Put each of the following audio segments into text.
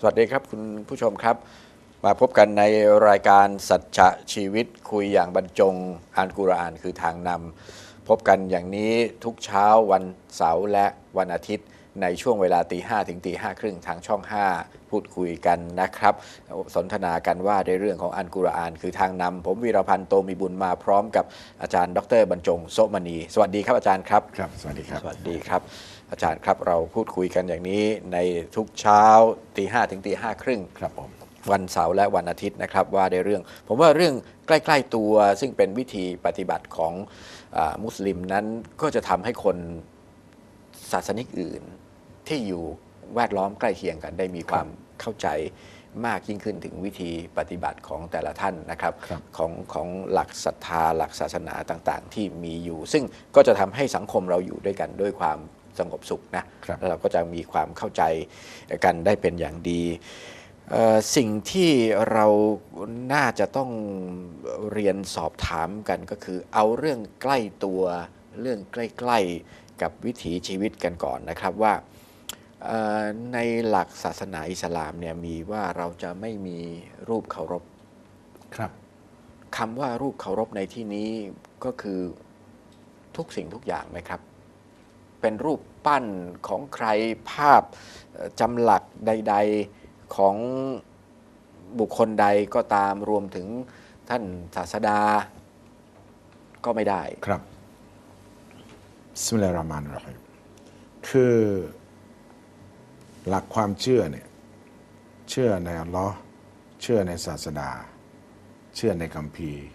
สวัสดีครับคุณผู้ชมครับ มาพบกันในรายการสัจจะชีวิตคุยอย่างบรรจงอ่านกุรอานคือทางนำพบกันอย่างนี้ทุกเช้าวันเสาร์และวันอาทิตย์ ในช่วงเวลาตีห้ถึงตีห้าครึ่งทางช่อง 5 พูดคุยกันนะครับ สนทนากันว่าในเรื่องของอันกุรอาน คือทางนำผมวีรพันธ์โตมีบุญมาพร้อมกับอาจารย์ ดรบรรจงโสมณี สวัสดีครับอาจารย์ครับครับ สวัสดีครับสวัสดีครับ อาจารย์ครับเราพูดคุยกันอย่างนี้ในทุกเช้าตีห้ถึงตีห้าครึ่งครับผมวันเสาร์และวันอาทิตย์นะครับว่าในเรื่อง ผมว่าเรื่องใกล้ ๆตัวซึ่งเป็นวิธีปฏิบัติของอามุสลิมนั้นก็จะทำให้คนศาสนิกอื่น ที่อยู่แวดล้อมใกล้เคียงกันได้มีความเข้าใจมากยิ่งขึ้นถึงวิธีปฏิบัติของแต่ละท่านนะครับครับของของหลักศรัทธาหลักศาสนาต่างๆ ที่มีอยู่ ซึ่งก็จะทำให้สังคมเราอยู่ด้วยกันด้วยความ สงบสุขนะครับแล้วเราก็จะมีความเข้าใจกันได้เป็นอย่างดีเอ่อสิ่งที่เราน่าจะต้องเรียนสอบถามกันก็คือ เอาเรื่องใกล้ตัวเรื่องใกล้ ๆ กับวิถีชีวิตกันก่อนนะครับว่าเอ่อในหลักศาสนาอิสลามเนี่ยมีว่าเราจะไม่มีรูปเคารพครับคำว่ารูปเคารพในที่นี้ก็คือทุกสิ่งทุกอย่างไหมครับ เป็นรูปปั้นของใครภาพเอ่อจำหลักใด ๆของบุคคลใดก็ตามรวมถึงท่านศาสดาก็ไม่ได้ครับสมิลลาห์รามานรหิมคือหลักความเชื่อเนี่ยเชื่อในอัลลอฮ์เชื่อในศาสดา เชื่อในคัมภีร์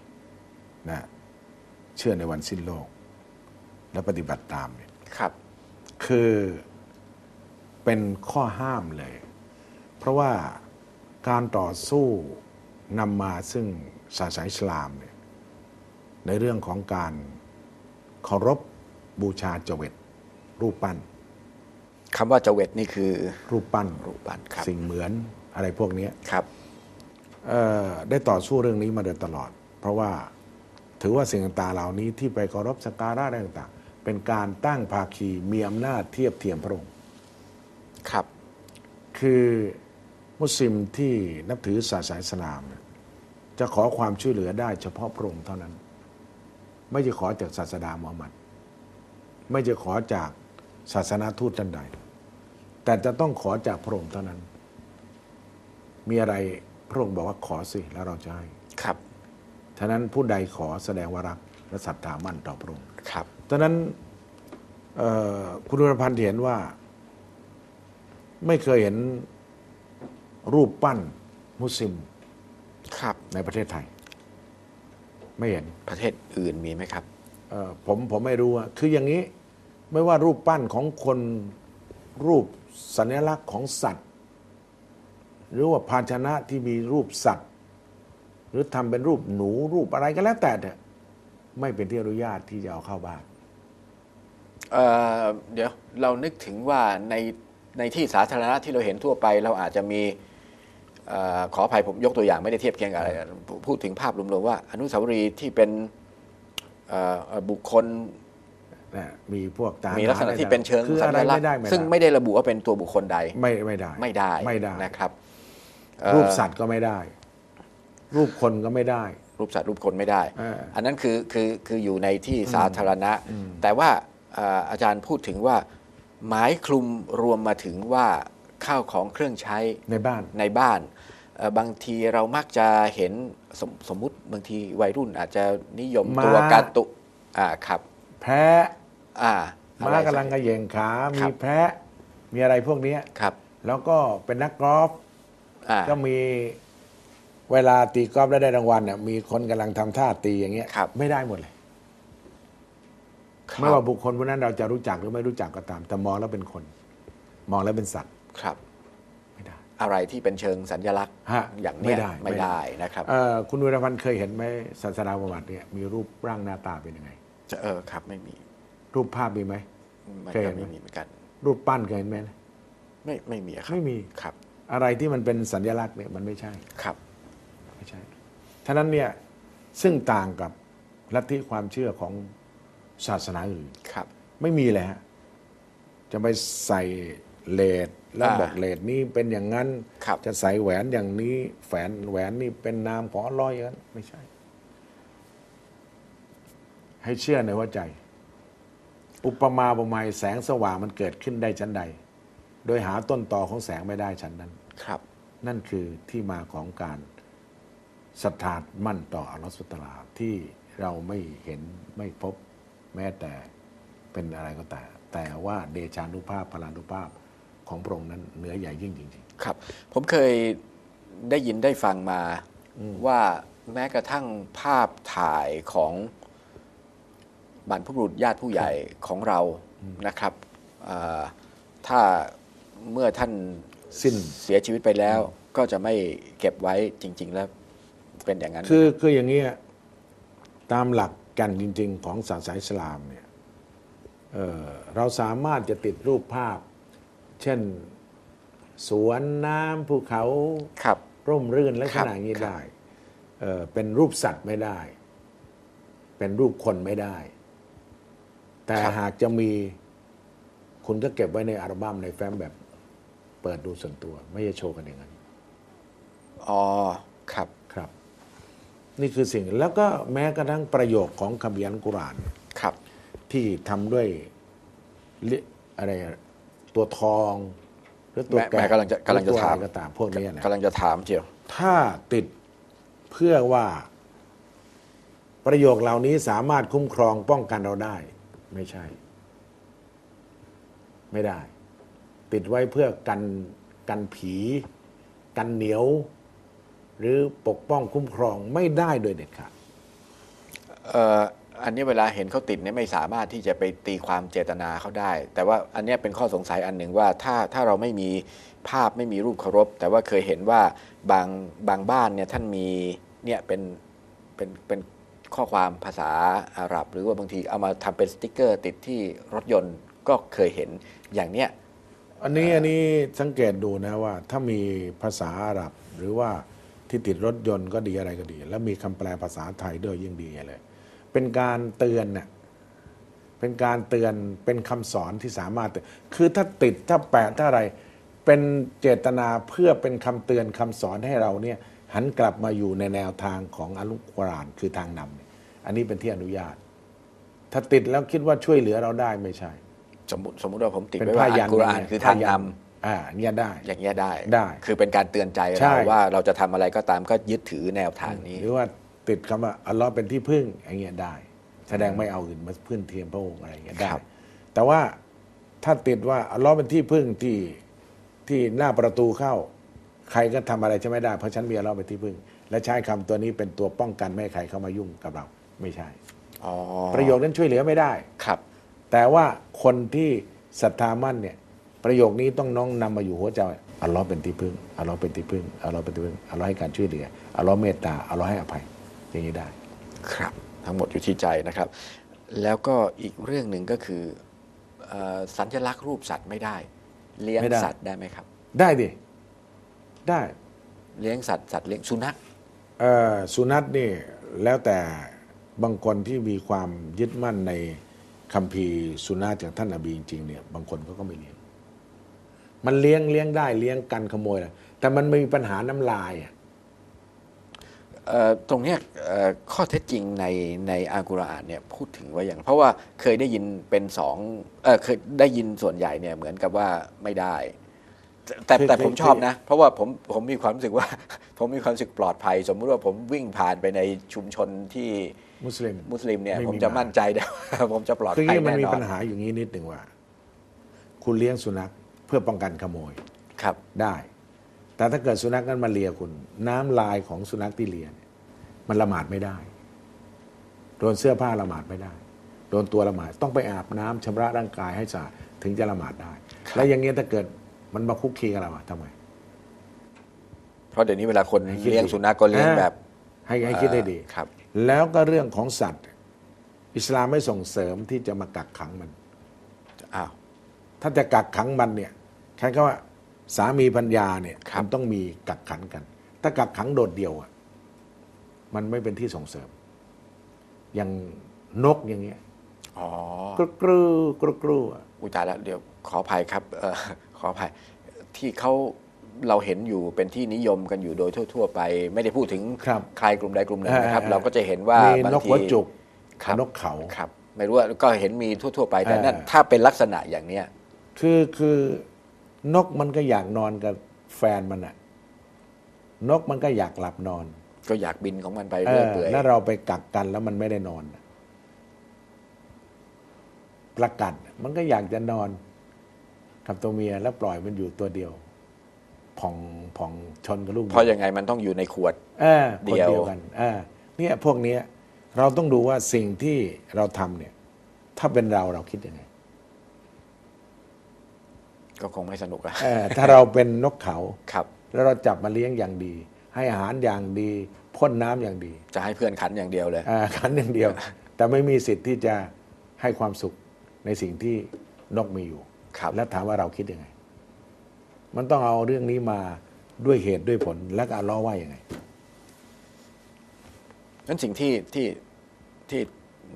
นะเชื่อในวันสิ้นโลก และปฏิบัติตามเนี่ยครับ คือเป็นข้อห้ามเลย เพราะว่าการต่อสู้นำมาซึ่งศาสนาอิสลามเนี่ยในเรื่องของการเคารพบูชาเจเวตรูปปั้นคำว่าเจเวตนี่คือ รูปปั้นรูปปั้นครับสิ่งเหมือนอะไรพวกเนี้ยครับเอ่อได้ต่อสู้เรื่องนี้มาโดยตลอด เพราะว่าถือว่าสิ่งต่างๆเหล่านี้ที่ไปเคารพสักการะอะไรต่างๆ เป็นการตั้งภาคีมีอำนาจเทียบเทียมพระองค์ครับ คือมุสลิมที่นับถือศาสนาอิสลามเนี่ยจะขอความช่วยเหลือได้เฉพาะพระองค์เท่านั้น ไม่จะขอจากศาสดามูฮัมหมัด ไม่จะขอจากศาสนาทูตท่านใด แต่จะต้องขอจากพระองค์เท่านั้น มีอะไรพระองค์บอกว่าขอสิแล้วเราจะให้ครับฉะนั้นผู้ใดขอแสดงว่ารักและศรัทธามั่นต่อพระองค์ครับ ดังนั้นเอ่อคุณรพันธ์เห็นว่า ไม่เคยเห็นรูปปั้นมุสลิมครับในประเทศไทย ไม่เห็นประเทศอื่นมีไหมครับเอ่อผมผมไม่รู้อะคืออย่างนี้ไม่ว่ารูปปั้นของคนรูปสัญลักษณ์ของสัตว์ หรือว่าภาชนะที่มีรูปสัตว์ หรือทำเป็นรูปหนูรูปอะไรก็แล้วแต่เถอะไม่เป็นที่อนุญาตที่จะเอาเข้าบ้าน เอ่อเดี๋ยวเรานึกถึงว่าในในที่สาธารณะที่เราเห็นทั่วไป เราอาจจะมีเออขออภัยผมยกตัวอย่างไม่ได้เทียบเคียงกับอะไรพูดถึงภาพรวมๆว่า อนุสาวรีย์ที่เป็นเอ่อเอ่อบุคคลนะมีพวกทหารมีลักษณะที่เป็นเชิงคือสัอะไรญลักษไม่ณ์ได้ไม่ได้ซึ่งไม่ได้ระบุว่าเป็นตัวบุคคลใดไม่ไม่ได้ ไม่ได้ไม่ได้ นะครับเอ่อรูปสัตว์ก็ไม่ได้ รูปคนก็ไม่ได้ รูปสัตว์รูปคนไม่ได้เอออัอันนั้นคือคือคืออยู่ในที่สาธารณะ แต่ว่าเอ่ออาจารย์พูดถึงว่า หมายคลุมรวมมาถึงว่าข้าวของเครื่องใช้ในบ้านในบ้านเอ่อบางทีเรามักจะเห็นสมสมมุติบางทีวัยรุ่นอาจจะนิยมม้าตัวการ์ตุอ่าครับ แพะอ่าม้าอะไรกำลังกระเหยงขาครัมีบแพะมีอะไรพวกเนี้ยครับ แล้วก็เป็นนักกอล์ฟอ่าก็มีเวลาตีกอล์ฟแล้วได้รางวัลเนี่ยมีคนกำลังทำท่าตีอย่างเงี้ยครับไม่ได้หมดเลยครับ ไม่ว่าบุคคลคนนั้นเราจะรู้จักหรือไม่รู้จักก็ตาม แต่มองแล้วเป็นคน มองแล้วเป็นสัตว์ครับไม่ได้อะไรที่เป็นเชิงสัญลักษณ์ฮะอย่างไม่เนี้ยได้ไม่ได้นะครับเอ่อคุณวิรพันธ์เคยเห็นไหมศาสนาประวัติเนี่ยมีรูปร่างหน้าตาเป็นยังไงจะเออครับ ไม่มี รูปภาพมีไหมมันเคยเห็ก็นไหมไม่มีเหมือนกัน รูปปั้นเคยเห็นไหมไม่ไม่มีครับไม่มีครับ อะไรที่มันเป็นสัญลักษณ์เนี่ยมันไม่ใช่ครับ ไม่ใช่ท่านั้นเนี่ยซึ่งต่างกับลัทธิความเชื่อของ ศาสนาอื่นครับ ไม่มีเลยฮะจะไปใส่เลดแล้วอ่าบอกเลดนี้เป็นอย่างนั้นครับจะใส่แหวนอย่างนี้แฝนแหวนนี่เป็นนามของอัลลอยอย่างนั้นไม่ใช่ ให้เชื่อในหัวใจ อุปมาอุปไมยแสงสว่างมันเกิดขึ้นได้ชั้นใด โดยหาต้นตอของแสงไม่ได้ชั้นนั้นครับ นั่นคือที่มาของการศรัทธามั่นต่ออัลลอฮฺสุตลาที่เราไม่เห็นไม่พบ แม้แต่เป็นอะไรก็แต่แต่ว่าเดชานุภาพพลานุภาพของพระองค์นั้นเหนือใหญ่ยิ่งจริงครับ ผมเคยได้ยินได้ฟังมาว่าแม้กระทั่งภาพถ่ายของบรรพบุรุษญาติผู้ใหญ่ของเรานะครับอ่าถ้าเมื่อท่านสิ้นเสียชีวิตไปแล้ว ก็จะไม่เก็บไว้จริง ๆ แล้วเป็นอย่างนั้นๆคือคืออย่างนี้ยตามหลัก กันจริง ๆ ของศาสนาอิสลามเนี่ยเอ่อเราสามารถจะติดรูปภาพ เช่นสวนน้ำภูเขาครับร่มรื่นและคขรับนาดนี้ครับได้เอ่อเป็นรูปสัตว์ไม่ได้ เป็นรูปคนไม่ได้ แต่หากจะมีคุณก็เก็บไว้ในอัลบั้มในแฟ้มแบบ เปิดดูส่วนตัว ไม่ใช่โชว์กันอย่างนั้นอ๋อครับครับ นี่คือสิ่งแล้วก็แม้กระทั่งประโยคของคัมภีร์อัลกุรอานครับ ที่ทำด้วยลิอะไรอะตัวทองหรือตัวแม่แกะแม่กำลังจะกำลังจะหรือตัวอถามไรก็ตามพวกนี้นะกำลังจะถามเจียวถ้าติดเพื่อว่าประโยคเหล่านี้สามารถคุ้มครองป้องกันเราได้ ไม่ใช่ ไม่ได้ ติดไว้เพื่อกันกันผี กันเหนียว หรือปกป้องคุ้มครองไม่ได้โดยเด็ดขาดเอ่ออันนี้เวลาเห็นเขาติดเนี่ยไม่สามารถที่จะไปตีความเจตนาเขาได้ แต่ว่าอันเนี้ยเป็นข้อสงสัยอันหนึ่งว่าถ้าถ้าเราไม่มีภาพไม่มีรูปเคารพ แต่ว่าเคยเห็นว่าบางบางบ้านเนี่ยท่านมีเนี่ยเป็นเป็นเป็นข้อความภาษาอาหรับ หรือว่าบางทีเอามาทำเป็นสติกเกอร์ ติดที่รถยนต์ก็เคยเห็นอย่างเนี้ยอันนี้อันนี้สังเกตดูนะว่าถ้ามีภาษาอาหรับหรือว่า ที่ติดรถยนต์ก็ดีอะไรก็ดี แล้วมีคำแปลภาษาไทยด้วยยิ่งดีเลย เป็นการเตือนน่ะเป็นการเตือนเป็นคำสอนที่สามารถเตือนคือถ้าติดถ้าแปะถ้าอะไร เป็นเจตนาเพื่อเป็นคำเตือนคำสอนให้เราเนี่ยหันกลับมาอยู่ในแนวทางของอัลกุรอานคือทางนำเนี่ยอันนี้เป็นที่อนุญาต ถ้าติดแล้วคิดว่าช่วยเหลือเราได้ไม่ใช่ สมมติสมมติว่าผมติดเป็นไว้ว่าผ้ายัอันลกุรอานคือทางนำ อ่าเนี่ยได้ อย่างเงี้ยได้ได้ คือเป็นการเตือนใจใช่ เราว่าเราจะทำอะไรก็ตามก็ยึดถือแนวทางนี้ หรือว่าติดคำว่าอัลลอฮ์เป็นที่พึ่งอย่างเงี้ยได้ แสดงไม่เอาอื่นมาพึ่งเทียมพระองค์อะไรอย่างเงี้ยได้ ครับ แต่ว่าถ้าติดว่าอัลลอฮ์เป็นที่พึ่งที่ที่หน้าประตูเข้า ใครก็ทำอะไรจะไม่ได้เพราะฉันมีอัลลอฮ์เป็นที่พึ่ง และใช้คำตัวนี้เป็นตัวป้องกันไม่ให้ใครเข้ามายุ่งกับเราไม่ใช่ อ๋อประโยคนั้นช่วยเหลือไม่ได้ ครับ แต่ว่าคนที่ศรัทธามั่นเนี่ย ประโยคนี้ต้องน้องนำมาอยู่หัวใจอัลลอฮ์เป็นที่พึ่งอัลลอฮ์เป็นที่พึ่งอัลลอฮ์เป็นที่พึ่งอัลลอฮ์ให้การช่วยเหลืออัลลอฮ์เมตตาอัลลอฮ์ให้อภัยอย่างนี้ได้ ครับ ทั้งหมดอยู่ที่ใจนะครับ แล้วก็อีกเรื่องหนึ่งก็คือเอ่อสัญลักษณ์รูปสัตว์ไม่ได้ เลี้ยงไม่ได้สัตว์ได้ไหมครับ ได้ดิได้ เลี้ยงสัตว์สัตว์เลี้ยงสุนัขเอ่อสุนัขนี่แล้วแต่บางคนที่มีความยึดมั่นในคัมภีร์สุนัขจากท่านอบีจริงๆเนี่ยบางคนเขาก็ไม่เลี้ยง มันเลี้ยงเลี้ยงได้เลี้ยงกันขโมยแหละแต่มันมีปัญหาน้ำลายอะเอ่อตรงเนี้ยเอ่อข้อเท็จจริงในในอัลกุรอานเนี่ยพูดถึงว่าอย่าง เพราะว่าเคยได้ยินเป็นสองเออเคยได้ยินส่วนใหญ่เนี่ยเหมือนกับว่าไม่ได้ แต่แต่ผมชอบนะ เพราะว่าผมผมมีความรู้สึกว่า ผมมีความรู้สึกปลอดภัย สมมุติว่าผมวิ่งผ่านไปในชุมชนที่มุสลิมมุสลิมเนี่ยไม่มีผมจะมามั่นใจได้ว่าผมจะปลอดคือภัยนี่มันแน่มีนอปันญหาอย่างนี้นิดหนึ่งว่า คุณเลี้ยงสุนัขเพื่อป้องกันขโมยครับได้ แต่ถ้าเกิดสุนัขนั้นมาเลียคุณ น้ำลายของสุนัขที่เลียเนี่ยมันละหมาดไม่ได้ โดนเสื้อผ้าละหมาดไม่ได้เพโดนตัวละหมาดต้องไปอาบน้ำชำระร่างกายให้สะอาดถึงจะละหมาดได้ แล้วอย่างเงี้ยถ้าเกิดมันมาคุกคีกับเราอะทำไมเพราะเดี๋ยวนี้เวลาคนให้คิดเลี้ยงดีสุนัขก็เลี้ยงอ่าแบบ ให้ให้คิดให้ดีครับ แล้วก็เรื่องของสัตว์ อิสลามไม่ส่งเสริมที่จะมากักขังมันอ้าวถ้าจะกักขังมันเนี่ยใช้คำว่าสามีพัญญาเนี่ยครับมันต้องมีกักขังกัน ถ้ากักขังโดดเดี่ยวอะมันไม่เป็นที่ส่งเสริม อย่างนกอย่างเงี้ยอ๋อกรุกรูกรุกรูอะอุยตายแล้วเดี๋ยวขออภัยครับเอ่อขออภัยที่เขาเราเห็นอยู่เป็นที่นิยมกันอยู่โดยทั่ว ๆ ไป ไม่ได้พูดถึงครับใครกลุ่มใดกลุ่มหนึ่งนะครับอ่าเราก็จะเห็นว่ามีบางนกทีหัวจุกครับนกเขาครับ ไม่รู้ว่าก็เห็นมีทั่ว ๆ ไปแต่นั่นอ่าถ้าเป็นลักษณะอย่างเนี้ยคือคือ นกมันก็อยากนอนกับแฟนมันอะนกมันก็อยากหลับนอน ก็อยากบินของมันไปเอเรื่อยอเปื่อยแล้วเราไปกักกันแล้วมันไม่ได้นอนน่ะประกัดมันก็อยากจะนอนกับตัวเมียแล้วปล่อยมันอยู่ตัวเดียวผ่องผ่องชนกับลูกเพราะยังไงมันต้องอยู่ในขวดเออคนเดียวเดียวกันเออเนี่ยพวกเนี้ยเราต้องดูว่าสิ่งที่เราทำเนี่ย ถ้าเป็นเราเราคิดยังไง ก็คงไม่สนุกอะเออถ้าเราเป็นนกเขา ครับ แล้วเราจับมาเลี้ยงอย่างดี ให้อาหารอย่างดีพ่นน้ำอย่างดีจะให้เพื่อนขันอย่างเดียวเลย อ่าขันอย่างเดียว แต่ไม่มีสิทธิ์ที่จะให้ความสุขในสิ่งที่นกมีอยู่ ครับ แล้วถามว่าเราคิดยังไง มันต้องเอาเรื่องนี้มาด้วยเหตุด้วยผลแล้วก็เอาล้อว่ายังไง นั้นสิ่งที่ที่ที่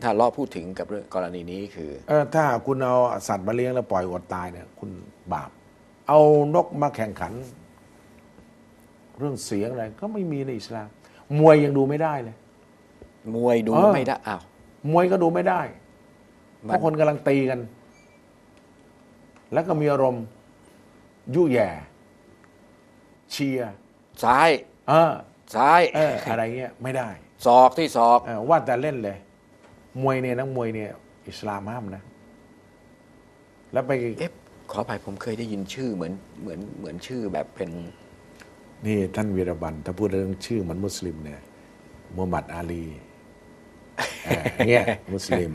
ถ้าล้อพูดถึงกับเรื่องกรณีนี้คือเออถ้าคุณเอาสัตว์มาเลี้ยงแล้วปล่อยอดตายเนี่ย คุณบาป เอานกมาแข่งขัน เรื่องเสียงอะไรก็ไม่มีในอิสลาม มวยยังดูไม่ได้เลย มวยดูเออ ไม่ได้อ้าว มวยก็ดูไม่ได้เพมัน ราะคนกำลังตีกัน แล้วก็มีอารมณ์ยุแย่เชียร์ซ้าย เออซ้ายเอออะไรเงี้ยไม่ได้ ศอกที่ศอก เออว่าแต่เล่นเลย มวยเนี่ยนักมวยเนี่ยอิสลามห้ามนะ แล้วไปเอ๊ะขออภัยผมเคยได้ยินชื่อเหมือนเหมือนเหมือนชื่อแบบเป็น นี่ท่านวีรบันถ้าพูดเรื่องชื่อเหมันมุสลิมเนี่ยมูฮัมหมัดอาลีเออเนี่ยมุสลิม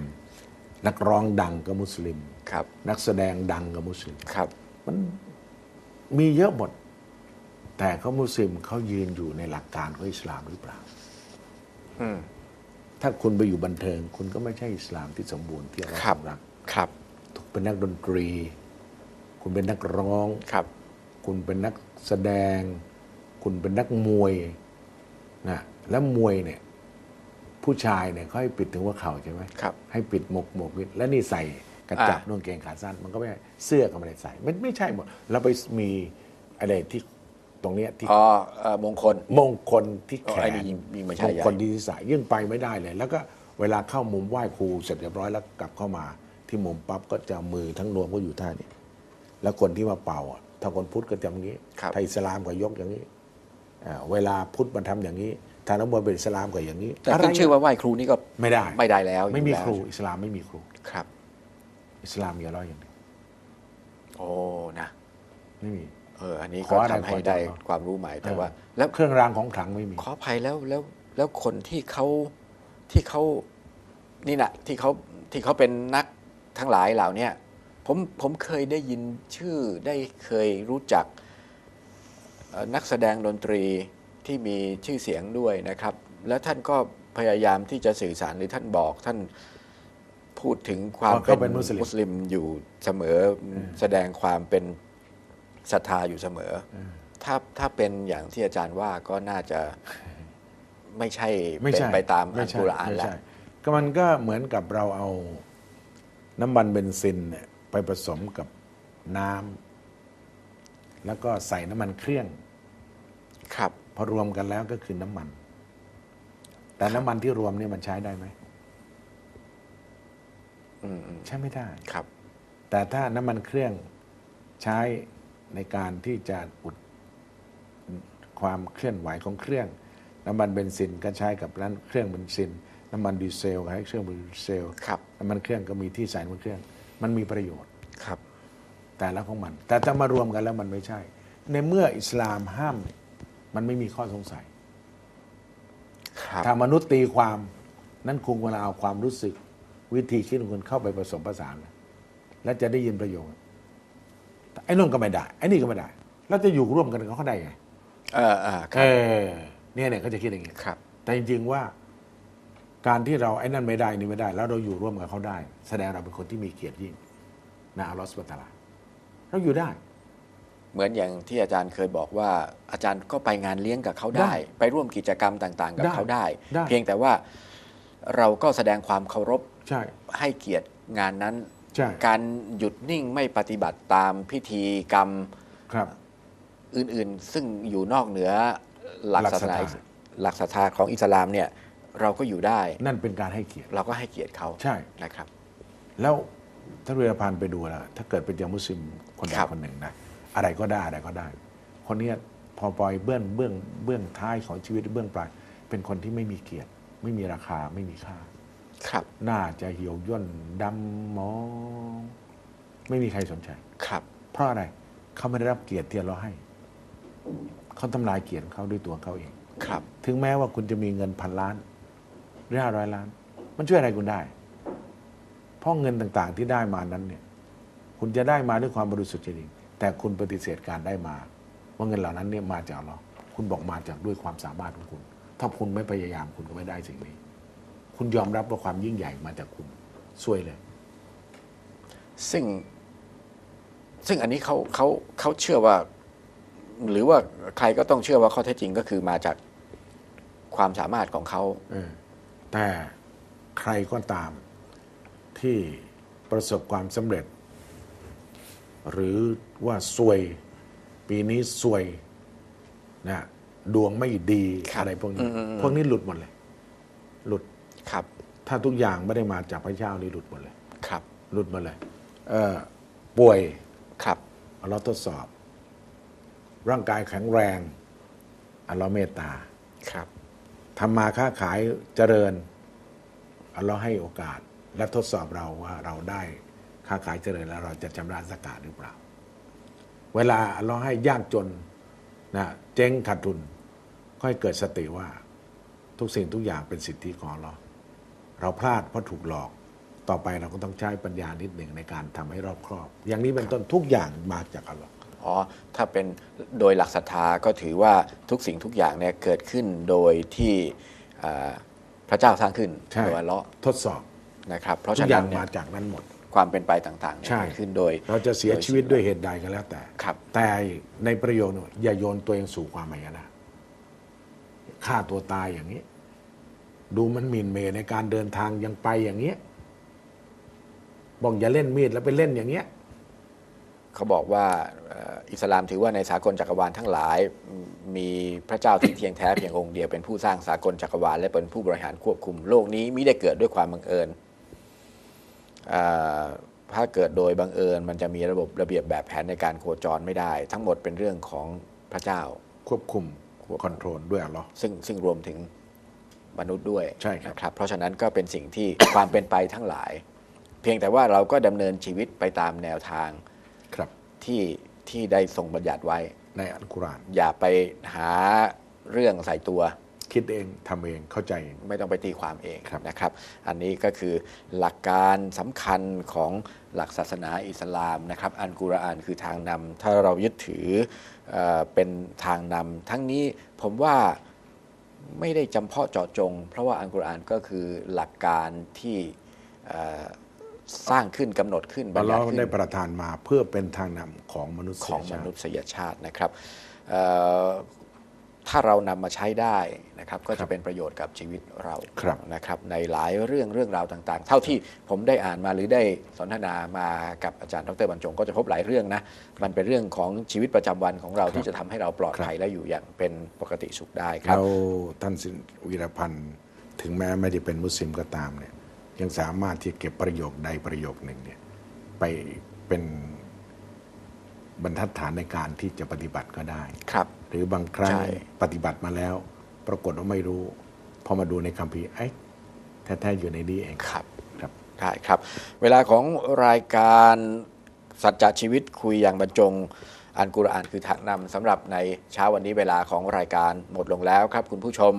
นักร้องดังก็มุสลิมครับ นักแสดงดังก็มุสลิมครับ มันมีเยอะหมด แต่เขามุสลิมเขายืนอยู่ในหลักการของอิสลามหรือเปล่า อืม ถ้าคุณไปอยู่บันเทิง คุณก็ไม่ใช่อิสลามที่สมบูรณ์ที่เราครับรักครับเป็นนักดนตรี คุณเป็นนักร้องครับ คุณเป็นนักแสดง คุณเป็นนักมวยนะแล้วมวยเนี่ย ผู้ชายเนี่ยเขาให้ปิดถึงหัว่าเข่าใช่ไหมครับ ให้ปิดหมกหมวกมิดและนี่ใส่กระจับอ่านุ่งเกงขาสั้น มันก็ไม่ได้เสื้อก็ไม่ได้ใส่มันไม่ใช่หมดเราไปมีอะไรที่ ตรงเนี้ยที่อ๋อเอ่อมงคล มงคลที่อ๋อแขไอ้นนี่ยิ่งยิ่งไม่ใช่มงใหญ่คลที่ศีรษะยิ่งไปไม่ได้เลย แล้วก็เวลาเข้ามุมไหว้ครูเสร็จเรียบร้อยแล้วกลับเข้ามา ที่มุมปั๊บก็จะเอามือทั้งรวมก็อยู่ท่านี้แล้วคนที่มาเป่าอะถ้าคนพุทธก็จะอย่างนี้ครับ ถ้าอิสลามก็ยกอย่างนี้อ่าเวลาพุทธมันทำอย่างนี้ถ้านักมวยเป็นอิสลามก็อย่างนี้แต่อะไรขึ้นชื่อว่าไหว้ครูนี่ก็ไม่ได้ไม่ได้แล้วไม่มีอยู่แล้วครูอิสลามไม่มีครู ครับ อิสลามมีอะไรอย่างเดียวโอ้นะ ไม่มี เอออันนี้ขก็ออะไรทำให้ขอได้จับเอา ความรู้ใหม่แต่เออว่า แล้วเครื่องรางของขลังไม่มี ขออภัยแล้วแล้วแล้วคนที่เขาที่เขานี่นะที่เขาที่เขาเป็นนักทั้งหลายเหล่าเนี้ยผมผมเคยได้ยินชื่อได้เคยรู้จักเอ่อนักแสดงดนตรีที่มีชื่อเสียงด้วยนะครับ แล้วท่านก็พยายามที่จะสื่อสารหรือท่านบอกท่านพูดถึงความว่าเขาเป็นมุสลิมมุสลิมอยู่เสมอแสดงความเป็น ศรัทธาอยู่เสมอ ถ้าถ้าเป็นอย่างที่อาจารย์ว่าก็น่าจะไม่ใช่ไม่เป็นใช่ไปตามไม่อัลใช่กุรอานไม่แล้วใช่ก็มันก็เหมือนกับเราเอาน้ำมันเบนซินเนี่ยไปผสมกับน้ำแล้วก็ใส่น้ำมันเครื่อง ครับ พอรวมกันแล้วก็คือน้ำมัน แต่น้ำมันที่รวมเนี่ยมันใช้ได้ไหมอืมอืมใช้ไม่ได้ครับ แต่ถ้าน้ำมันเครื่องใช้ ในการที่จะอุดความเคลื่อนไหวของเครื่อง น้ำมันเบนซินก็ใช้กับร้านเครื่องเบนซิน น้ำมันดีเซลก็ให้เครื่องดีเซลครับ น้ำมันเครื่องก็มีที่ใส่น้ำมันเครื่อง มันมีประโยชน์ครับ แต่ละของมัน แต่ถ้ามารวมกันแล้วมันไม่ใช่ ในเมื่ออิสลามห้าม มันไม่มีข้อสงสัยครับถ้ามนุษย์ตีความนั่นคงเวลาเอาความรู้สึก วิธีคิดของคุณเข้าไปผสมผสานนะและจะได้ยินประโยชน์ ไอ้นู่นก็ไม่ได้ไอ้นี่ก็ไม่ได้ แล้วจะอยู่ร่วมกันกับเขาได้ไงเออเออคเอรับอเนี่ยเนี่ยเขาจะคิดอย่างนี้ครับ แต่จริง ๆว่า การที่เราไอ้นั่นไม่ได้นี่ไม่ได้ แล้วเราอยู่ร่วมกับเขาได้ แสดงเราเป็นคนที่มีเกียรติยิ่งนะอัลลอฮฺสุบฮานะฮูวะตะอาลาเราอยู่ได้ เหมือนอย่างที่อาจารย์เคยบอกว่า อาจารย์ก็ไปงานเลี้ยงกับเขาได้ ได้ไปร่วมกิจกรรมต่างๆ กับได้เขาได้ ได้ เพียงแต่ว่าเราก็แสดงความเคารพใช่ ให้เกียรติงานนั้นใช่ การหยุดนิ่งไม่ปฏิบัติตามพิธีกรรมครับ อื่นๆ ซึ่งอยู่นอกเหนือหลักหลักศาสนาศรัทธาหลักศรัทธาของอิสลามเนี่ย เราก็อยู่ได้ นั่นเป็นการให้เกียรติ เราก็ให้เกียรติเขาใช่นะครับ แล้วถ้าเรือพันธ์ไปดูแล้วถ้าเกิดเป็นอย่างมุสลิมคนใดครับคนหนึ่งนะอะไรก็ได้อะไรก็ได้ คนเนี้ยพอปล่อยเบื้องเบื้องเบื้องท้ายของชีวิตเบื้องปลายเป็นคนที่ไม่มีเกียรติ ไม่มีราคาไม่มีค่า ครับน่าจะเหี่ยวย่นดำหมอง ไม่มีใครสนใจ ครับ เพราะอะไรเขาไม่ได้รับเกียรติที่เราให้ เขาทำลายเกียรติของเขาด้วยตัวเขาเอง ครับ ถึงแม้ว่าคุณจะมีเงินพันล้านหรือห้าร้อยล้าน มันช่วยอะไรคุณได้ เพราะเงินต่างๆที่ได้มานั้นเนี่ย คุณจะได้มาด้วยความบริสุทธิ์จริงแต่คุณปฏิเสธการได้มา ว่าเงินเหล่านั้นเนี่ยมาจากเราคุณบอกมาจากด้วยความสามารถของคุณ ถ้าคุณไม่พยายามคุณก็ไม่ได้สิ่งนี้ คุณยอมรับว่าความยิ่งใหญ่มาจากคุณซวยเลย ซึ่ง ซึ่งอันนี้เขาเขาเขาเชื่อว่า หรือว่าใครก็ต้องเชื่อว่าข้อเท็จจริงก็คือมาจากความสามารถของเขาเออแต่ใครก็ตามที่ประสบความสำเร็จ หรือว่าซวย ปีนี้ซวยนะดวงไม่ดีครับอะไรพวกนี้อืมอืมอืมพวกนี้หลุดหมดเลยหลุด ครับ ถ้าทุกอย่างไม่ได้มาจากพระเจ้านี่หลุดหมดเลย ครับ หลุดหมดเลยเออป่วยครับอัลเลอฮ์ทดสอบ ร่างกายแข็งแรงอัลเลอฮ์เมตตาครับทำมาค้าขายเจริญอัลเลอฮ์ให้โอกาสและทดสอบเราว่าเราได้ค้าขายเจริญแล้วเราจะชำระสกาดหรือเปล่า เวลาอัลเลอฮ์ให้ยากจนนะเจ๊งขาดทุนก็ให้เกิดสติว่า ทุกสิ่งทุกอย่างเป็นสิทธิของอัลเลอฮ์ เราพลาดเพราะถูกหลอก ต่อไปเราก็ต้องใช้ปัญญานิดหนึ่งในการทำให้รอบครอบ อย่างนี้เป็นต้นทุกอย่างมาจากอัลเลอฮ์อ๋อ ถ้าเป็นโดยหลักศรัทธาก็ถือว่าทุกสิ่งทุกอย่างเนี่ยเกิดขึ้นโดยที่อ่าพระเจ้าสร้างขึ้นใช่โดยอัลเลาะห์ทดสอบนะครับ เพราะทุฉะกอนั้ย่านงเนี่มายจากนั้นหมดความเป็นไปต่างๆเนี่ยใช่เกิดขึ้นโดย เราจะเสียชีวิตด้วยเหตุใดก็แล้วแต่ครับ แต่ในประโยชน์เนี่ยอย่าโยนตัวเองสู่ความหายนะฆ่าตัวตายอย่างนี้ ดูมันหมิ่นเมย์ในการเดินทางยังไปอย่างเงี้ยบอกอย่าเล่นมีดแล้วไปเล่นอย่างเงี้ยเขาบอกว่าเอ่ออิสลามถือว่าในสากลจักรวาลทั้งหลายมมีพระเจ้าที่เทียงแท้เพียงองค์เดียวเป็นผู้สร้างสากลจักรวาลและเป็นผู้บริหารควบคุมโลกนี้มิได้เกิดด้วยความบังเอิญอ่าถ้าเกิดโดยบังเอิญ มันจะมีระบบระเบียบแบบแผนในการโคจรไม่ได้ ทั้งหมดเป็นเรื่องของพระเจ้าควบคุมคอนโทรลด้วยอัลเลอฮ์ซึ่งซึ่งรวมถึง มนุษย์ด้วยใช่ครับนะครับเพราะฉะนั้นก็เป็นสิ่งที่ความเป็นไปทั้งหลาย เพียงแต่ว่าเราก็ดำเนินชีวิตไปตามแนวทางครับที่ที่ได้ทรงบัญญัติไว้ในอัลกุรอานอย่าไปหาเรื่องใส่ตัว คิดเองทำเองเข้าใจเองไม่ต้องไปตีความเองครับนะครับ อันนี้ก็คือหลักการสำคัญของหลักศาสนาอิสลามนะครับอันกุรอานคือทางนำถ้าเรายึดถือเออเป็นทางนำทั้งนี้ผมว่า ไม่ได้จำเพาะเจาะจง เพราะว่าอันกุรอานก็คือหลักการที่เอ่อสร้างขึ้นกำหนดขึ้นบัอัญลเลญัอติฮ์ขึ้นได้ประทานมาเพื่อเป็นทางนำของมนุษย์ของมชาตินุษยชาตินะครับเอ่อ ถ้าเรานำมาใช้ได้นะครับก็จะเป็นประโยชน์กับชีวิตเราครับนะครับในหลายเรื่องเรื่องราวต่างๆ เท่าที่ผมได้อ่านมาหรือได้สนทนามากับอาจารย์ดรบรรจง ก็จะพบหลายเรื่องนะมันเป็นเรื่องของชีวิตประจำวันของเราที่จะทำให้เราปลอดภัยและอยู่อย่างเป็นปกติสุขได้ครับแล้วท่านสินวีรพันธ์ถึงแม้ไม่ได้เป็นมุสลิมก็ตามเนี่ยยังสามารถที่เก็บประโยคใดประโยคหนึ่งเนี่ยไปเป็นบรรทัดฐานในการที่จะปฏิบัติก็ได้ครับ หรือบางครั้งปฏิบัติมาแล้ว ปรากฏว่าไม่รู้ พอมาดูในคัมภีร์ไอ้แท้ๆอยู่ในนี้เองครับครับใช่ครับ เวลาของรายการสัจจชีวิตคุยอย่างบรรจงอันกุรอานคือทางนำสำหรับในเช้าวันนี้เวลาของรายการหมดลงแล้วครับ คุณผู้ชม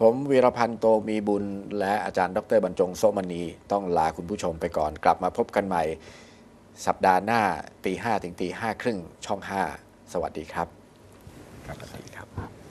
ผมวีรพันธ์โตมีบุญ และอาจารย์ดรบรรจงโซมณีต้องลาคุณผู้ชมไปก่อนกลับมาพบกันใหม่ สัปดาห์หน้าตีห้าถึงตีห้าครึ่งช่อง 5 สวัสดีครับ ครับสวัสดีครับ